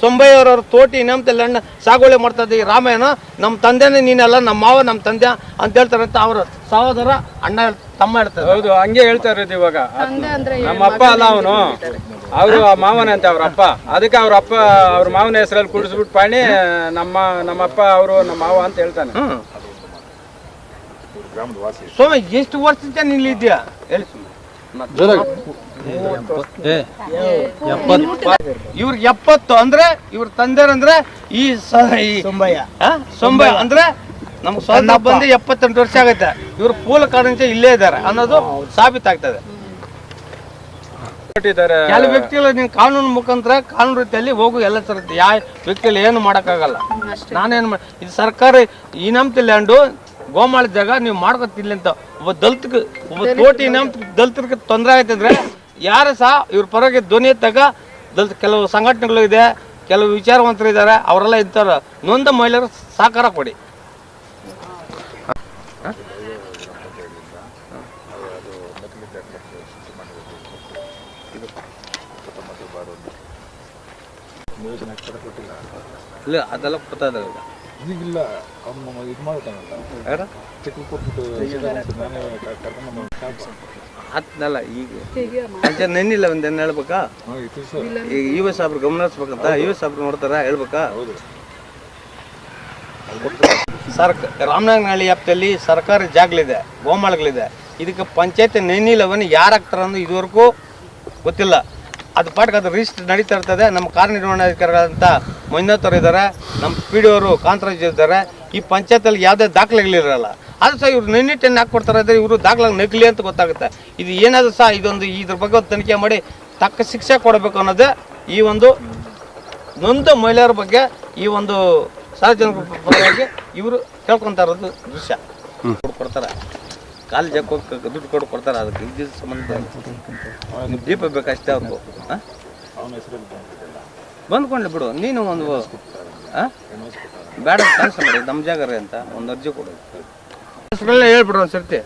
ಸೊಂಬಯ್ಯವ್ರವ್ರ ತೋಟಿ ನೆಮ್ತಲ್ಲಿ ಅಣ್ಣ ಸಾಗುವಳಿ ಮಾಡ್ತಾ ಇದ್ದೀವಿ. ರಾಮಾಯಣ ನಮ್ಮ ತಂದೆನೇ ನೀನಲ್ಲ, ನಮ್ಮ ಮಾವ ನಮ್ಮ ತಂದೆ ಅಂತ ಹೇಳ್ತಾರಂತ ಅವ್ರ ಸಹೋದರ ಅಣ್ಣ ತಮ್ಮ ಹೇಳ್ತಾರೆ ಹೌದು ಹಂಗೆ ಹೇಳ್ತಾ ಇರೋದು ಇವಾಗ. ತಂದೆ ಅಂದ್ರೆ ನಮ್ಮ ಅಪ್ಪ ಅಲ್ಲ ಅವನು. ಅವರು ಮಾವನ ಅಂತ ಅವ್ರ ಅಪ್ಪ. ಅದಕ್ಕೆ ಅವ್ರ ಅಪ್ಪ ಅವ್ರ ಮಾವನ ಹೆಸರಲ್ಲಿ ಕುಡಿಸ್ಬಿಟ್ಟು ಪಾಣಿ ನಮ್ಮ ನಮ್ಮಪ್ಪ ಅವರು ನಮ್ಮ ಮಾವ ಅಂತ ಹೇಳ್ತಾನೆ. ಸೋಮ ಎಷ್ಟು ವರ್ಷದಿಂದ ನೀನ್ ಇದೆಯಾ ಹೇಳಿ ಇವ್ರ ಇವ್ರಿಗೆ ಎಪ್ಪತ್ತು ಅಂದ್ರೆ ಇವ್ರ ತಂದೆರಂದ್ರೆ ಅಂದ್ರೆ ಈ ಸೊಂಬಯ್ಯ? ಸೊಂಬಯ್ಯ. ಅಂದ್ರೆ ನಮ್ಗೆ ಸ್ವಂತ ಬಂದು ಎಪ್ಪತ್ತೆಂಟು ವರ್ಷ ಆಗೈತೆ. ಇವರು ಪೂಲ ಕಾರಣಕ್ಕೆ ಇಲ್ಲೇ ಇದ್ದಾರೆ ಅನ್ನೋದು ಸಾಬೀತಾಗ್ತದೆ. ಇದ್ದಾರೆ. ಕೆಲವು ವ್ಯಕ್ತಿಗಳು ನೀವು ಕಾನೂನು ಮುಖಾಂತರ ಕಾನೂನು ರೀತಿಯಲ್ಲಿ ಹೋಗು ಎಲ್ಲ ತರುತ್ತೆ ಯಾವ ವ್ಯಕ್ತಿಗಳು ಏನು ಮಾಡೋಕ್ಕಾಗಲ್ಲ. ನಾನೇನು ಮಾಡಿ ಇದು ಸರ್ಕಾರ ಇನಾಮತಿ ಲ್ಯಾಂಡು ಗೋಮಾಳ ಜಾಗ ನೀವು ಮಾಡ್ಕೊತಿಲ್ಲ ಅಂತ. ಒಬ್ಬ ದಲಿತಕ್ಕೆ ಒಬ್ಬ ತೋಟಿ ಇನಾಮ್ ದಲಿತರಿಗೆ ತೊಂದರೆ ಆಯ್ತಂದ್ರೆ ಯಾರು ಸಹ ಇವ್ರ ಪರವಾಗಿ ಧ್ವನಿ ಎತ್ತಾಗ ದಲಿತ ಕೆಲವು ಸಂಘಟನೆಗಳು ಇದೆ ಕೆಲವು ವಿಚಾರವಂತರು ಇದ್ದಾರೆ ಅವರೆಲ್ಲ ಇದ್ದಾರೆ ನೊಂದ ಮಹಿಳೆಯರು ಸಹಕಾರ ಕೊಡಿ. ಇಲ್ಲ ಅದೆಲ್ಲ ಕೊಡ್ತಾ ಇದ್ದಾರೆ ಈಗ. ಈಗಿಲ್ಲ ಅವ್ನು ಇದು ಮಾಡ್ತಾನಲ್ಲ ಯಾರು? ಚೆಕ್ ಕೊಟ್ಬಿಟ್ಟು ಹತ್ನಲ್ಲ ಈಗ. ಅಂತ ನೆನ್ನಿಲ್ಲ ಒಂದು ಏನು ಹೇಳ್ಬೇಕಾ? ಈಗ ಯು ಎಸ್ ಸಾಬ್ರು ಗಮನ ಹರಿಸ್ಬೇಕಂತ ಯು ಎಸ್ ಸಾಬ್ರು ನೋಡ್ತಾರ ಹೇಳ್ಬೇಕಾ? ಸರ್ ರಾಮನಗರಹಳ್ಳಿ ವ್ಯಾಪ್ತಿಯಲ್ಲಿ ಸರ್ಕಾರಿ ಜಾಗಗಳಿದೆ ಗೋಮಾಳಗಳಿದೆ ಇದಕ್ಕೆ ಪಂಚಾಯತ್ ನೆನ್ನಿಲ್ಲವನ್ನ ಯಾರು ಹಾಕ್ತಾರ ಇದುವರೆಗೂ ಗೊತ್ತಿಲ್ಲ. ಅದು ಪಾಠ ಅದು ರಿಜಿಸ್ಟರ್ ನಡೀತಾ ಇರ್ತದೆ. ನಮ್ಮ ಕಾರ್ಯನಿರ್ವಹಣಾಧಿಕಾರಿಗಳಂತ ಮಂಜುನಾಥವ್ರು ಇದ್ದಾರೆ ನಮ್ಮ ಪಿ ಡಿ ಅವರು ಕಾಂತರಾಜ್ ಇದ್ದಾರೆ ಈ ಪಂಚಾಯತಲ್ಲಿ ಯಾವುದೇ ದಾಖಲೆಗಳಿರಲ್ಲ. ಅದು ಸಹ ಇವರು ನೆನ್ನಿಟ್ಟನ್ನು ಹಾಕ್ಕೊಡ್ತಾರೆ ಅಂದರೆ ಇವರು ದಾಖಲೆ ನಕಲಿ ಅಂತ ಗೊತ್ತಾಗುತ್ತೆ. ಇದು ಏನಾದರೂ ಸಹ ಇದೊಂದು ಇದ್ರ ಬಗ್ಗೆ ಒಂದು ತನಿಖೆ ಮಾಡಿ ತಕ್ಕ ಶಿಕ್ಷೆ ಕೊಡಬೇಕು ಅನ್ನೋದೇ ಈ ಒಂದು ನೊಂದ ಮಹಿಳೆಯರ ಬಗ್ಗೆ ಈ ಒಂದು ಸಾರ್ವಜನಿಕ ಪರವಾಗಿ ಇವರು ಕೇಳ್ಕೊತಾ ಇರೋದು ದೃಶ್ಯ. ಕೊಡ್ತಾರೆ. ಕಾಲೇಜ್ ಹೋಗಿ ದುಡ್ಡು ಕೊಟ್ಟು ಕೊಡ್ತಾರೆ ಅದಕ್ಕೆ. ಇದ್ದಿದ್ದು ಸಂಬಂಧ ನಿಮ್ಗೆ ದೀಪ ಬೇಕಷ್ಟೇ ಅವ್ರಿಗೂ ಬಂದ್ಕೊಂಡ್ಲಿ ಬಿಡು. ನೀನು ಒಂದು ಹಾಂ? ಬೇಡ ಕೆಲಸ ಮಾಡಿ. ನಮ್ಮ ಜಾಗ ರೀ ಅಂತ ಒಂದು ಅರ್ಜಿ ಕೊಡು. ಹೆಸರೆಲ್ಲ ಹೇಳ್ಬಿಡು ಒಂದು ಸರ್ತಿ.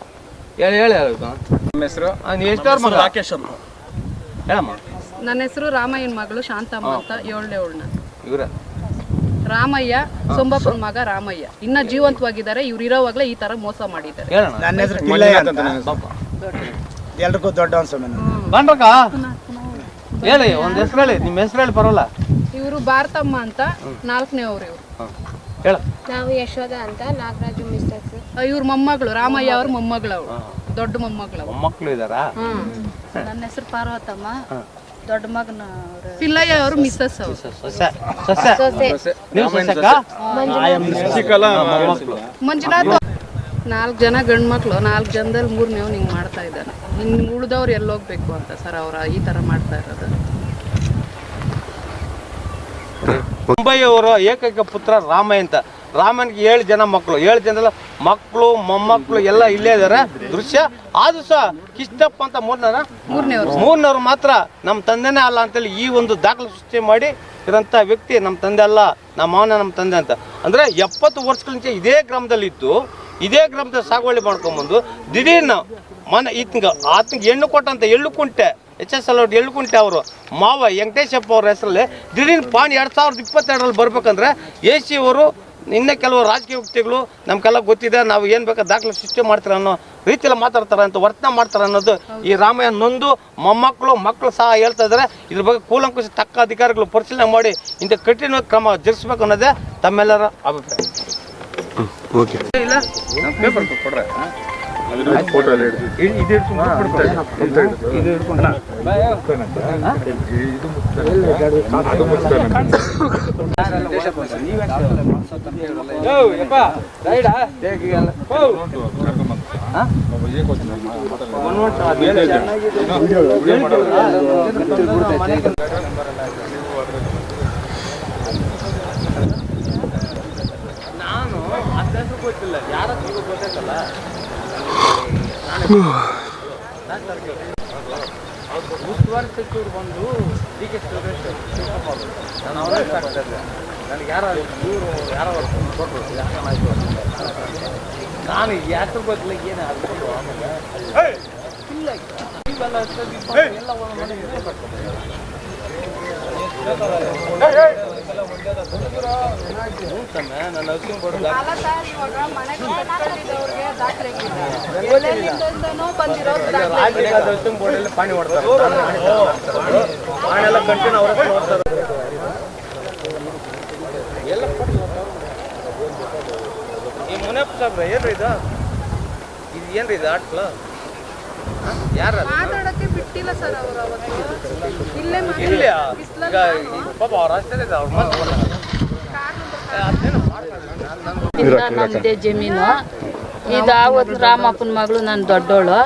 ಹೇಳಿ ಹೇಳಿ ನಮ್ಮ ಹೆಸರು? ಎಷ್ಟವ್ರ ಮಗ? ರಾಕೇಶ್ ಅಂತ. ಹೇಳಮ್ಮ. ನನ್ನ ಹೆಸರು ರಾಮಯ್ಯನ ಮಗಳು ಶಾಂತಮ್ಮ ಅಂತ ಏಳನೇ ಏಳನ್ನ ಇವ್ರ? ರಾಮಯ್ಯ ಸೊಂಬಪ್ಪನ ಮಗ ರಾಮಯ್ಯ. ಇನ್ನ ಜೀವಂತವಾಗಿದ್ದಾರೆ ಇವ್ರು ಇರೋವಾಗ್ಲೇ ಈ ತರ ಮೋಸ ಮಾಡಿದ್ದಾರೆ. ನನ್ನ ಹೆಸರು ಟಿಲ್ಲಯ್ಯ ಅಂತ ಎಲ್ರಿಗೂ ದೊಡ್ಡವನ್ ಸ್ವಾಮಿ ನಾನು. ಹೇಳಿ ಒಂದು ಹೆಸರು ಹೇಳಿ ನಿಮ್ಮ ಹೆಸರು ಹೇಳಿ ಬರೋಲ್ಲ. ಇವರು ಭಾರತಮ್ಮ ಅಂತ ನಾಲ್ಕನೇ ಅವ್ರು ಇವ್ರು. ಹೇಳ. ನಾವು ಯಶೋಧ ಅಂತ ನಾಗರಾಜು ಮಿಸ್ಟರ್ಸ್. ಇವ್ರ ಮೊಮ್ಮಗಳು ರಾಮಯ್ಯ ಅವ್ರ ಮೊಮ್ಮಗಳು. ಅವಳು ದೊಡ್ಡ ಮೊಮ್ಮಗಳು. ಮಕ್ಕಳು ಇದಾರಾ? ನನ್ನ ಹೆಸರು ಪಾರ್ವತಮ್ಮ. ದೊಡ್ಡ ಮಗನ ಪಿಲ್ಲಯ್ಯ ಅವರು ಮಿಸ್ಸಸ್ ಅವರು. ಮಂಜುನಾಥ್. ನಾಲ್ಕು ಜನ ಗಂಡು ಮಕ್ಳು ನಾಲ್ಕು ಜನದಲ್ಲಿ ಮೂರನೇವ್ ಹಿಂಗೆ ಮಾಡ್ತಾ ಇದ್ದಾನೆ. ಇನ್ನು ಉಳಿದವ್ರು ಎಲ್ಲೋಗ್ಬೇಕು ಅಂತ ಸರ್ ಅವ್ರ ಈ ಥರ ಮಾಡ್ತಾ ಇರೋದು. ಮುಂಬೈಯವರ ಏಕೈಕ ಪುತ್ರ ರಾಮಯ್ಯ ಅಂತ. ರಾಮನಿಗೆ ಏಳು ಜನ ಮಕ್ಕಳು. ಏಳು ಜನದಲ್ಲ ಮಕ್ಕಳು ಮೊಮ್ಮಕ್ಕಳು ಎಲ್ಲ ಇಲ್ಲೇ ಇದಾರೆ. ದೃಶ್ಯ. ಆದ್ರೂ ಸಹ ಕಿಷ್ಟಪ್ಪ ಅಂತ ಮೂರ್ನರ ಮೂರನೇ ಮೂರ್ನವ್ರು ಮಾತ್ರ ನಮ್ಮ ತಂದೆನೇ ಅಲ್ಲ ಅಂತೇಳಿ ಈ ಒಂದು ದಾಖಲೆ ಸೃಷ್ಟಿ ಮಾಡಿ ಇರೋಂಥ ವ್ಯಕ್ತಿ ನಮ್ಮ ತಂದೆ ಅಲ್ಲ ನಮ್ಮ ಮಾವನ ನಮ್ಮ ತಂದೆ ಅಂತ. ಅಂದರೆ ಎಪ್ಪತ್ತು ವರ್ಷಗಳಿಂದ ಇದೇ ಗ್ರಾಮದಲ್ಲಿ ಇದ್ದು ಇದೇ ಗ್ರಾಮದ ಸಾಗುವಳಿ ಮಾಡ್ಕೊಂಬಂದು ದಿಢೀರ್ನ ಮನೆ ಈತಂಗೆ ಆತನಿಗೆ ಹೆಣ್ಣು ಕೊಟ್ಟಂತ ಎಳ್ಳು ಕುಂಟೆ ಎಚ್ ಎಸ್ ಎಲ್ ಅವ್ರು ಎಳ್ಳು ಕುಂಟೆ ಅವರು. ಮಾವ ವೆಂಕಟೇಶಪ್ಪ ಅವ್ರ ಹೆಸರಲ್ಲಿ ದಿಢೀರ್ ಪಾನ್ ಎರಡು ಸಾವಿರದ ಇಪ್ಪತ್ತೆರಡರಲ್ಲಿ ಬರ್ಬೇಕಂದ್ರೆ ಎ ಸಿ ಅವರು ಇನ್ನ ಕೆಲವು ರಾಜಕೀಯ ವ್ಯಕ್ತಿಗಳು ನಮ್ಗೆಲ್ಲ ಗೊತ್ತಿದೆ ನಾವು ಏನು ಬೇಕಾದ ದಾಖಲೆ ಸೃಷ್ಟಿ ಮಾಡ್ತಾರೆ ಅನ್ನೋ ರೀತಿಯಲ್ಲಿ ಮಾತಾಡ್ತಾರೆ ಅಂತ ವರ್ತನೆ ಮಾಡ್ತಾರೆ ಅನ್ನೋದು ಈ ರಾಮಯ್ಯ ನೊಂದು ಮೊಮ್ಮಕ್ಕಳು ಮಕ್ಕಳು ಸಹ ಹೇಳ್ತಾ ಇದ್ದಾರೆ ಇದ್ರ ಬಗ್ಗೆ ಕೂಲಂಕುಷ ತಕ್ಕ ಅಧಿಕಾರಿಗಳು ಪರಿಶೀಲನೆ ಮಾಡಿ ಇಂಥ ಕಠಿಣ ಕ್ರಮ ಜರುಗಿಸ್ಬೇಕು ಅನ್ನೋದೇ ತಮ್ಮೆಲ್ಲರ ಅಭಿಪ್ರಾಯ. ಇಲ್ಲ ನಾವು ಪೇಪರ್ ಕೊಡ್ರೆ ನಾನು ಅಷ್ಟು ಗೊತ್ತಿಲ್ಲ. ಯಾರು ಗೊತ್ತಾಯ್ತಲ್ಲ? ನನಗೆ ಯಾರೋ ಇವರು ಯಾರೋ ಕೊಟ್ಟರು ಯಾಕನಾಯ್ತು ನಾನು ಹೆಸರು ಗೊತ್ತಿಲ್ಲ ಏನು ಅದ್ಕೊಂಡು ಆಮೇಲೆ ಇಲ್ಲ ಇವೆಲ್ಲ ಅಷ್ಟೊಂದು ಇಪ್ಪತ್ತು ಎಲ್ಲ ಒಂದು ಮನೆ ಇದೆ ಬರ್ತದೆ. ಹ್ಞೂ ತಮ್ಮೆ, ನನ್ನ ಹಸ್ಕಿನ ಕೊಡಲ್ಲ ರಾಜ್ಯದ ಬೋರ್ಡಲ್ಲಿ ಪಾಣಿ ಹೊಡ್ತಾರೆ ಪಾಣೆಲ್ಲ ಕಂಟಿನ್ಯೂ ಅವ್ರ ಹತ್ರ ನೋಡ್ತಾರೆ ಎಲ್ಲ ಕೊಟ್ಟು ಈ ಮುನಪ್ಪ ಸಾಬ್ರ ಏನ್ರಿ ಇದು ಇದು ಏನ್ರಿ ಇದು ಆಟ್ಲ ಯಾರ ಸರ್ ಅವರು ಅವತ್ತು ಇಲ್ಲೇ ಇಲ್ಲ ಈಗ ಈ ಪಾಪ ಅವ್ರ ಅಷ್ಟೇ ಅವ್ರ ಮಾತು ಅದೇನು ಜಮೀನು. ಇದು ಆವತ್ತು ರಾಮಪ್ಪನ ಮಗಳು ನನ್ನ ದೊಡ್ಡೋಳು.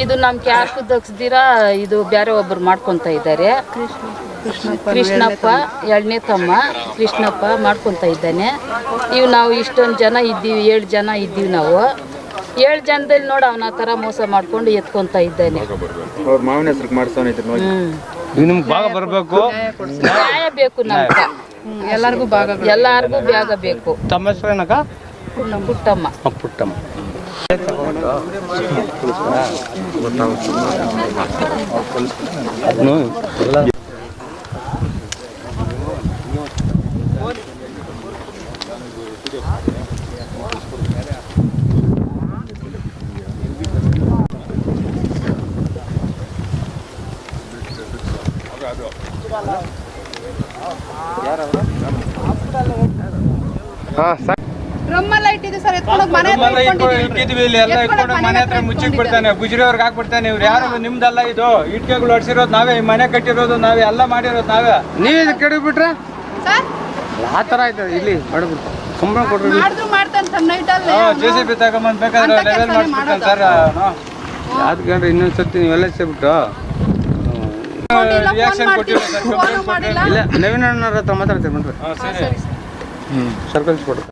ಇದು ನಮ್ಮ ಕ್ಯಾಶ್ ದಕ್ಸ್ದಿರ ಇದು ಬೇರೆ ಒಬ್ರು ಮಾಡ್ಕೊಂತ ಇದ್ದಾರೆ. ಕೃಷ್ಣಪ್ಪ ಎರಡನೇ ತಮ್ಮ ಕೃಷ್ಣಪ್ಪ ಮಾಡ್ಕೊಂತ ಇದ್ದಾನೆ. ಇವು ನಾವು ಇಷ್ಟೊಂದು ಜನ ಇದ್ದೀವಿ ಏಳು ಜನ ಇದ್ದೀವಿ ನಾವು. ಏಳು ಜನದಲ್ಲಿ ನೋಡಿ ಅವನ ತರ ಮೋಸ ಮಾಡ್ಕೊಂಡು ಎತ್ಕೊಂತ ಇದ್ದಾನೆ. ಅವ್ರ ಮಾವಿನ ಹೆಸರು ಮಾಡಿಸ್ತಾನೆ ನಿಮ್ಗೆ ಭಾಗ ಬರಬೇಕು? ನ್ಯಾಯ ಬೇಕು ನಮ್ಗೆ. ಎಲ್ಲರಿಗೂ ಭಾಗ ಎಲ್ಲರಿಗೂ ಭಾಗ ಬೇಕು. ತಮ್ಮ ಹೆಸರೇನಕ್ಕ ಪುಟ್ಟಮ್ಮ. ಪುಟ್ಟಮ್ಮ. ಎಲ್ಲ ಮುಚ್ಚಿಟ್ಬಿಡ್ತಾನೆ ಸರ್ ಇಲ್ಲಿ ಎಲ್ಲ ಇಟ್ಕೊಂಡು ಮನೆ ಹತ್ರ ಗುಜರಿಯವ್ರಿಗೆ ಹಾಕ್ಬಿಡ್ತಾನೆ ಇವ್ರು. ಯಾರು ನಿಮ್ದಲ್ಲ ಇದು? ಇಟ್ಕೆಗಳು ಹೊಡ್ಸಿರೋದು ನಾವೇ ಈ ಮನೆ ಕಟ್ಟಿರೋದು ನಾವೇ ಎಲ್ಲ ಮಾಡಿರೋದು ನಾವೇ. ನೀವ್ ಇದು ಕೆಡಬಿಟ್ರೆ ಆ ಥರ ಆಯ್ತು ಇಲ್ಲಿ ಮಾಡ್ಬಿಟ್ಟು ಸಂಬಳ ಕೊಡ್ರಿ ಜೆ ಸಿ ಬಿ ತಗೊಂಬಂದು ಲೆವೆಲ್ ಮಾಡಿಸ್ಬಿಡ್ತಾನೆ ಸರ್. ಇನ್ನೊಂದ್ಸತಿ ನೀವೆಲ್ಲ ಸೇಬಿಟ್ಟು ರಿಯಾಕ್ಷನ್ ಕೊಟ್ಟಿಲ್ಲ ಸರ್ ಫೋನು ಮಾಡಿಲ್ಲ. ನವೀನ ಅಣ್ಣವ್ರ ಹತ್ರ ಮಾತಾಡ್ತೀನಿ ಬಿಡ್ರಿ ಹ್ಮ್ ಸರ್ಕಲ್ಸ್ ಕೊಡ್ರಿ